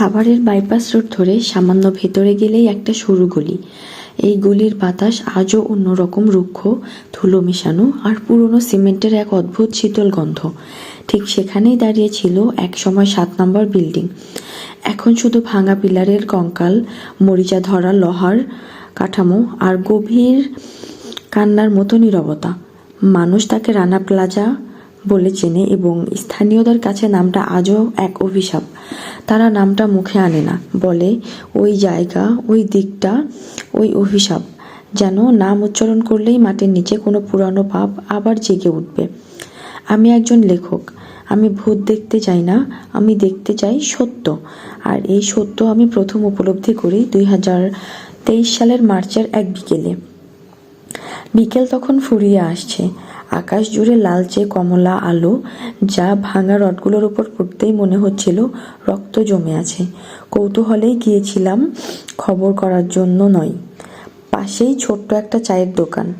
সাভারের bypass road ধরে সামান্য ভেতরে গেলেই একটা সরু গলি। এই গলির বাতাস আজও অন্যরকম রুক্ষ, ধুলো মেশানো আর পুরনো সিমেন্টের এক অদ্ভুত শীতল গন্ধ। ঠিক সেখানেই দাঁড়িয়ে ছিল একসময় সাত নম্বর বিল্ডিং। এখন শুধু ভাঙা পিলারের কঙ্কাল, মরিচা ধরা লোহার কাঠামো আর গভীর কান্নার মতো নীরবতা। মানুষ তাকে রানা প্লাজা বলে চেনে এবং স্থানীয়দের কাছে নামটা আজও এক অভিশাপ। তারা নামটা মুখে আনে না। বলে, ওই জায়গা, ওই দিকটা, ওই অভিশাপ। যেন নাম উচ্চারণ করলেই মাটির নিচে কোনো পুরানো পাপ আবার জেগে উঠবে। আমি একজন লেখক। আমি ভূত দেখতে চাই না। আমি দেখতে চাই সত্য। আর এই সত্য আমি প্রথম উপলব্ধি করি দুই হাজার তেইশ সালের মার্চের এক বিকেলে। বিকেল তখন ফুরিয়ে আসছে। আকাশ জুড়ে লালচে কমলা আলো, যা ভাঙা রডগুলোর উপর পড়তেই মনে হচ্ছিল রক্ত জমে আছে। কৌতূহলেই গিয়েছিলাম খবর করার জন্য নয়। পাশেই ছোট্ট একটা চায়ের দোকান।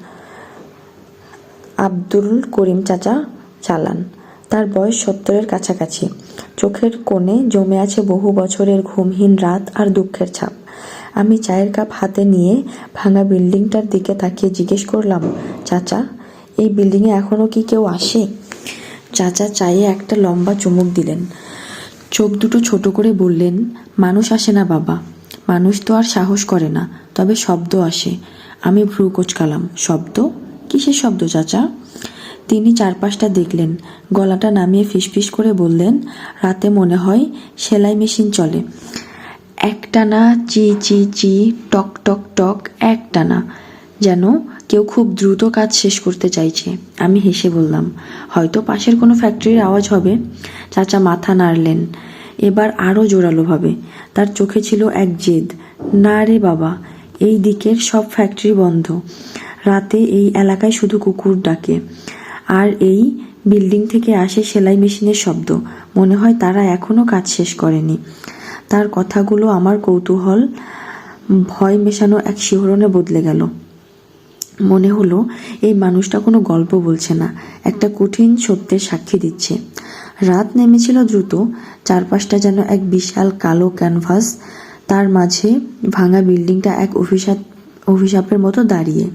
আব্দুল করিম চাচা চালান। তার বয়স সত্তরের কাছাকাছি। চোখের কোণে জমে আছে বহু বছরের ঘুমহীন রাত আর দুঃখের ছাপ। আমি চায়ের কাপ হাতে নিয়ে ভাঙা বিল্ডিংটার দিকে তাকিয়ে জিজ্ঞেস করলাম, চাচা, এই বিল্ডিংয়ে এখনও কি কেউ আসে? চাচা চায়ে একটা লম্বা চুমুক দিলেন। চোখ দুটো ছোট করে বললেন, মানুষ আসে না বাবা। মানুষ তো আর সাহস করে না, তবে শব্দ আসে। আমি ভ্রু কোচকালাম। শব্দ? কিসের শব্দ, চাচা? তিনি চারপাশটা দেখলেন, গলাটা নামিয়ে ফিসফিস করে বললেন, রাতে মনে হয় সেলাই মেশিন চলে। একটানা চি চি চি, টক টক টক, একটানা। যেন কেউ খুব দ্রুত কাজ শেষ করতে চাইছে। আমি হেসে বললাম, হয়তো পাশের কোনো ফ্যাক্টরির আওয়াজ হবে। চাচা মাথা নাড়লেন। এবার আরও জোরালোভাবে তার চোখে ছিল এক জেদ। না রে বাবা, এই দিকের সব ফ্যাক্টরি বন্ধ। রাতে এই এলাকায় শুধু কুকুর ডাকে। আর এই বিল্ডিং থেকে আসে সেলাই মেশিনের শব্দ। মনে হয় তারা এখনও কাজ শেষ করেনি। তার কথাগুলো আমার কৌতূহল, ভয় মেশানো এক শিহরণে বদলে গেল। মনে হলো, এই মানুষটা কোনো গল্প বলছে না, একটা কঠিন সত্যের সাক্ষী দিচ্ছে। রাত নেমেছিল দ্রুত, চারপাশটা যেন এক বিশাল কালো ক্যানভাস, তার মাঝে ভাঙা বিল্ডিংটা এক অভিশাপ অভিশাপের মতো দাঁড়িয়ে।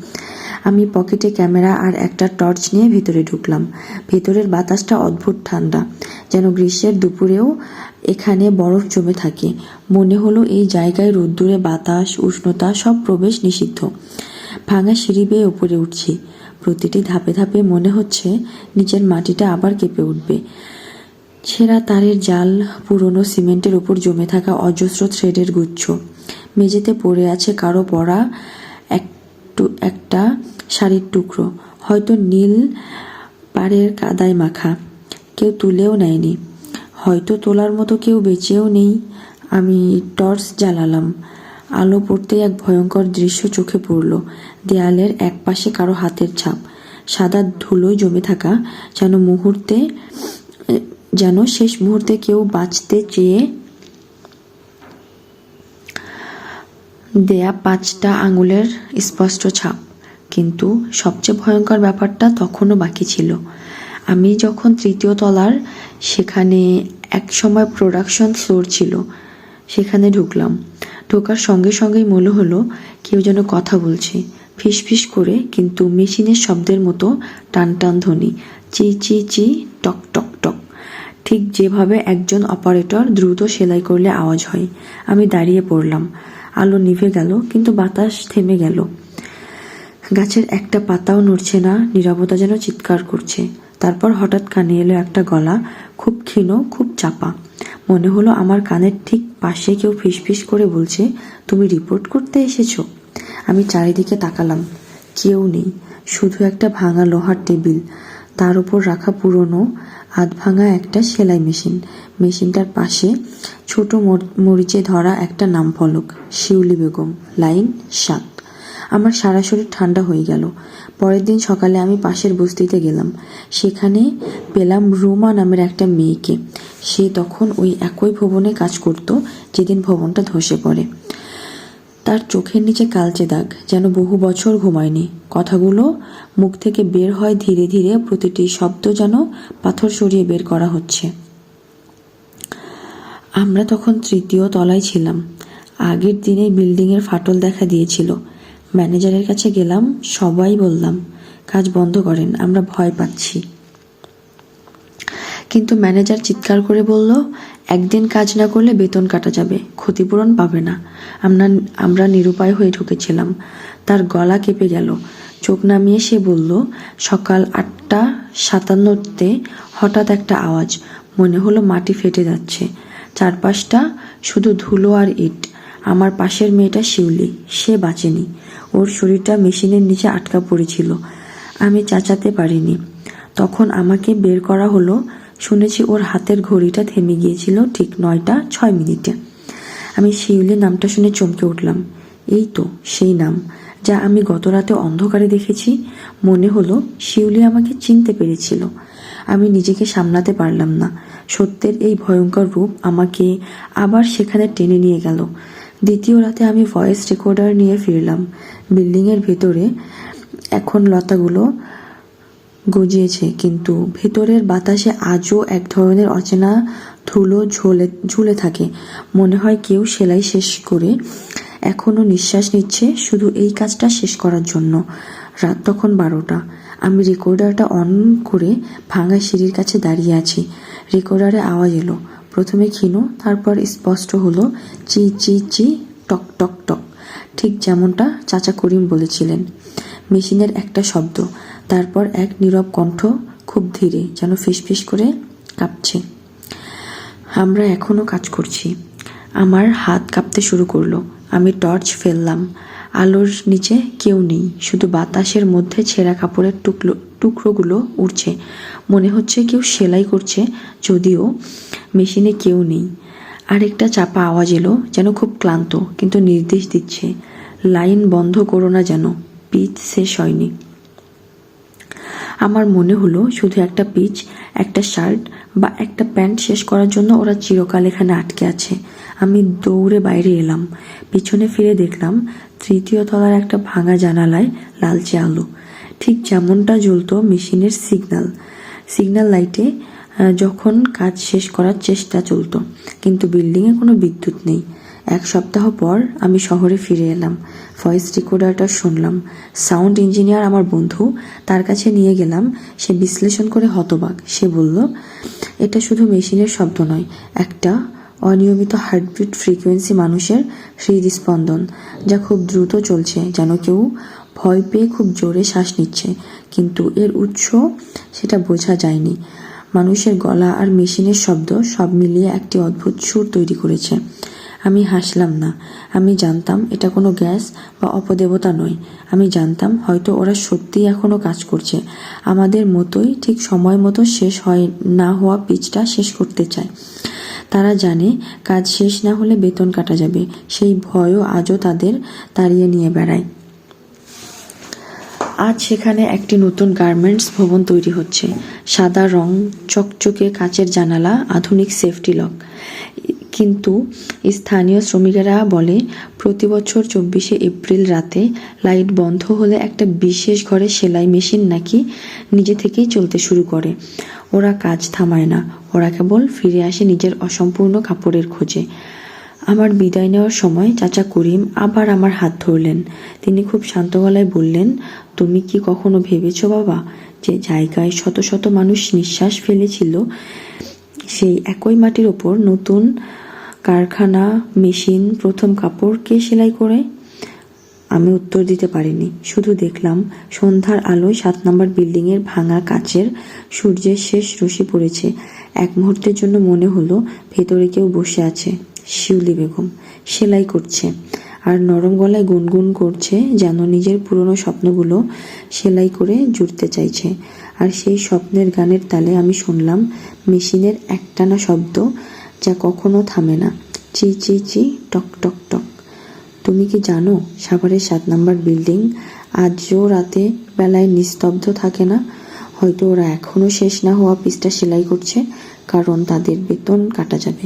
আমি পকেটে ক্যামেরা আর একটা টর্চ নিয়ে ভেতরে ঢুকলাম। ভেতরের বাতাসটা অদ্ভুত ঠান্ডা, যেন গ্রীষ্মের দুপুরেও এখানে বরফ জমে থাকে। মনে হলো এই জায়গায় রোদ্দুরে বাতাস, উষ্ণতা, সব প্রবেশ নিষিদ্ধ। ভাঙা সিঁড়ি বেয়ে উপরে উঠছি। প্রতিটি ধাপে ধাপে মনে হচ্ছে নিচের মাটিটা আবার কেঁপে উঠবে। ছেঁড়া তারের জাল, পুরনো সিমেন্টের ওপর জমে থাকা অজস্র থ্রেডের গুচ্ছ। মেঝেতে পড়ে আছে কারও পড়া একটু একটা শাড়ির টুকরো। হয়তো নীল পাড়ের কাদায় মাখা। কেউ তুলেও নেয়নি। হয়তো তোলার মতো কেউ বেঁচেও নেই। আমি টর্চ জ্বালালাম। আলো পড়তেই এক ভয়ঙ্কর দৃশ্য চোখে পড়ল। দেয়ালের এক পাশে কারও হাতের ছাপ। সাদা ধুলোয় জমে থাকা যেন মুহূর্তে, যেন শেষ মুহূর্তে কেউ বাঁচতে চেয়ে দেয়া পাঁচটা আঙুলের স্পষ্ট ছাপ। কিন্তু সবচেয়ে ভয়ঙ্কর ব্যাপারটা তখনও বাকি ছিল। আমি যখন তৃতীয় তলার সেখানে এক সময় প্রোডাকশন ফ্লোর ছিল, সেখানে ঢুকলাম। ঢোকার সঙ্গে সঙ্গেই মনে হলো, কেউ যেন কথা বলছে। ফিস ফিস করে কিন্তু মেশিনের শব্দের মতো টান টান ধ্বনি, চি চি চি, টক টক টক। ঠিক যেভাবে একজন অপারেটর দ্রুত সেলাই করলে আওয়াজ হয়, আমি দাঁড়িয়ে পড়লাম। আলো নিভে গেল, কিন্তু বাতাস থেমে গেল। গাছের একটা পাতাও নড়ছে না, নীরবতা যেন চিৎকার করছে। তারপর হঠাৎ কানে এলো একটা গলা, খুব ক্ষীণ, খুব চাপা। মনে হলো আমার কানের ঠিক পাশে কেউ ফিসফিস করে বলছে, তুমি রিপোর্ট করতে এসেছ? আমি চারিদিকে তাকালাম। কেউ নেই, শুধু একটা ভাঙা লোহার টেবিল। তার উপর রাখা পুরনো আধ ভাঙা একটা সেলাই মেশিন। মেশিনটার পাশে ছোট মর- মরিচে ধরা একটা নাম ফলক শিউলি বেগম, লাইন সাত। আমার সারা শরীর ঠান্ডা হয়ে গেল। পরের দিন সকালে আমি পাশের বস্তিতে গেলাম। সেখানে পেলাম রোমা নামের একটা মেয়েকে। সে তখন ওই একই ভবনে কাজ করত, যেদিন ভবনটা ধসে পড়ে। তার চোখের নিচে কালচে দাগ, যেন বহু বছর ঘুমায়নি। কথাগুলো মুখ থেকে বের হয় ধীরে ধীরে, প্রতিটি শব্দ যেন পাথর সরিয়ে বের করা হচ্ছে। আমরা তখন তৃতীয় তলায় ছিলাম। আগের দিনেই বিল্ডিংয়ের ফাটল দেখা দিয়েছিল। ম্যানেজারের কাছে গেলাম, সবাই বললাম, কাজ বন্ধ করেন, আমরা ভয় পাচ্ছি। কিন্তু ম্যানেজার চিৎকার করে বলল, একদিন কাজ না করলে বেতন কাটা যাবে, ক্ষতিপূরণ পাবে না। আমরা আমরা নিরুপায় হয়ে ঢুকেছিলাম। তার গলা কেঁপে গেল। চোখ নামিয়ে সে বলল, সকাল আটটা সাতান্নতে হঠাৎ একটা আওয়াজ, মনে হলো মাটি ফেটে যাচ্ছে। চারপাশটা শুধু ধুলো আর ইট। আমার পাশের মেয়েটা শিউলি, সে বাঁচেনি। ওর শরীরটা মেশিনের নিচে আটকা পড়েছিল। আমি চাচাতে পারিনি। তখন আমাকে বের করা হলো। শুনেছি ওর হাতের ঘড়িটা থেমে গিয়েছিল ঠিক নয়টা ছয় মিনিটে। আমি শিউলি নামটা শুনে চমকে উঠলাম। এই তো, সেই নাম, যা আমি গতরাতে অন্ধকারে দেখেছি। মনে হলো শিউলি আমাকে চিনতে পেরেছিল। আমি নিজেকে সামলাতে পারলাম না। সত্যের এই ভয়ঙ্কর রূপ আমাকে আবার সেখানে টেনে নিয়ে গেল। দ্বিতীয় রাতে আমি ভয়েস রেকর্ডার নিয়ে ফিরলাম। বিল্ডিংয়ের ভেতরে এখন লতাগুলো গজিয়েছে, কিন্তু ভেতরের বাতাসে আজও এক ধরনের অচেনা ধুলো ঝোলে, ঝুলে থাকে। মনে হয় কেউ সেলাই শেষ করে এখনও নিঃশ্বাস নিচ্ছে, শুধু এই কাজটা শেষ করার জন্য। রাত তখন বারোটা। আমি রেকর্ডারটা অন করে ভাঙা সিঁড়ির কাছে দাঁড়িয়ে আছি। রেকর্ডারে আওয়াজ এলো। প্রথমে ক্ষীণ, তারপর স্পষ্ট হলো চি চি চি, টক টক টক। ঠিক যেমনটা চাচা করিম বলেছিলেন। মেশিনের একটা শব্দ, তারপর এক নীরব কণ্ঠ খুব ধীরে যেন ফিসফিস করে কাঁপছে। আমরা এখনও কাজ করছি। আমার হাত কাঁপতে শুরু করল। আমি টর্চ ফেললাম। আলোর নিচে কেউ নেই। শুধু বাতাসের মধ্যে ছেঁড়া কাপড়ের টুকরো টুকরোগুলো উড়ছে। মনে হচ্ছে কেউ সেলাই করছে। যদিও মেশিনে কেউ নেই। আরেকটা চাপা আওয়াজ এলো যেন খুব ক্লান্ত, কিন্তু নির্দেশ দিচ্ছে, লাইন বন্ধ করো না যেন, পিচ শেষ হয়নি। আমার মনে হলো শুধু একটা পিচ, একটা শার্ট বা একটা প্যান্ট শেষ করার জন্য ওরা চিরকাল এখানে আটকে আছে। আমি দৌড়ে বাইরে এলাম, পিছনে ফিরে দেখলাম তৃতীয় তলার একটা ভাঙা জানালায় লালচে আলো। ঠিক যেমনটা জ্বলতো মেশিনের সিগন্যাল। সিগন্যাল লাইটে যখন কাজ শেষ করার চেষ্টা চলতো, কিন্তু বিল্ডিংয়ে কোনো বিদ্যুৎ নেই। এক সপ্তাহ পর আমি শহরে ফিরে এলাম। ভয়েস রেকর্ডারটা শুনলাম। সাউন্ড ইঞ্জিনিয়ার আমার বন্ধু, তার কাছে নিয়ে গেলাম। সে বিশ্লেষণ করে হতবাক। সে বলল, এটা শুধু মেশিনের শব্দ নয়, একটা অনিয়মিত হার্টবিট ফ্রিকোয়েন্সি মানুষের হৃদস্পন্দন, যা খুব দ্রুত চলছে, যেন কেউ ভয় পেয়ে খুব জোরে শ্বাস নিচ্ছে। কিন্তু এর উৎস, সেটা বোঝা যায়নি। মানুষের গলা আর মেশিনের শব্দ সব মিলিয়ে একটি অদ্ভুত সুর তৈরি করেছে। আমি হাসলাম না। আমি জানতাম এটা কোনো গ্যাস বা অপদেবতা নয়। আমি জানতাম হয়তো ওরা সত্যিই এখনও কাজ করছে। আমাদের মতোই ঠিক সময় মতো শেষ হয় না হওয়া পিচটা শেষ করতে চায়। তারা জানে কাজ শেষ না হলে বেতন কাটা যাবে। সেই ভয়ও আজও তাদের তাড়িয়ে নিয়ে বেড়ায়। আজ সেখানে একটি নতুন গার্মেন্টস ভবন তৈরি হচ্ছে। সাদা রং, চকচকে কাচের জানালা, আধুনিক সেফটি লক কিন্তু স্থানীয় শ্রমিকেরা বলে, প্রতি বছর চব্বিশে এপ্রিল রাতে লাইট বন্ধ হলে একটা বিশেষ ঘরে সেলাই মেশিন নাকি নিজে থেকেই চলতে শুরু করে। ওরা কাজ থামায় না। ওরা কেবল ফিরে আসে নিজের অসম্পূর্ণ কাপড়ের খোঁজে। আমার বিদায় নেওয়ার সময় চাচা করিম আবার আমার হাত ধরলেন। তিনি খুব শান্ত গলায় বললেন, তুমি কি কখনো ভেবেছ বাবা, যে জায়গায় শত শত মানুষ নিঃশ্বাস ফেলেছিল, সেই একই মাটির ওপর নতুন কারখানা, মেশিন, প্রথম কাপড় কে সেলাই করে? আমি উত্তর দিতে পারিনি। শুধু দেখলাম সন্ধ্যার আলোয় সাত নম্বর বিল্ডিংয়ের ভাঙা কাচের সূর্যের শেষ রশি পড়েছে। এক মুহূর্তের জন্য মনে হলো ভেতরে কেউ বসে আছে। শিউলি বেগম, সেলাই করছে আর নরম গলায় গুনগুন করছে যেন নিজের পুরনো স্বপ্নগুলো সেলাই করে জুড়তে চাইছে। আর সেই স্বপ্নের গানের তালে আমি শুনলাম মেশিনের একটানা শব্দ যা কখনো থামে না। চি চি চি, টক টক টক। তুমি কি জানো, সাভারের সাত নাম্বার বিল্ডিং আজও রাতে বেলায় নিস্তব্ধ থাকে না? হয়তো ওরা এখনও শেষ না হওয়া পিসটা সেলাই করছে, কারণ তাদের বেতন কাটা যাবে।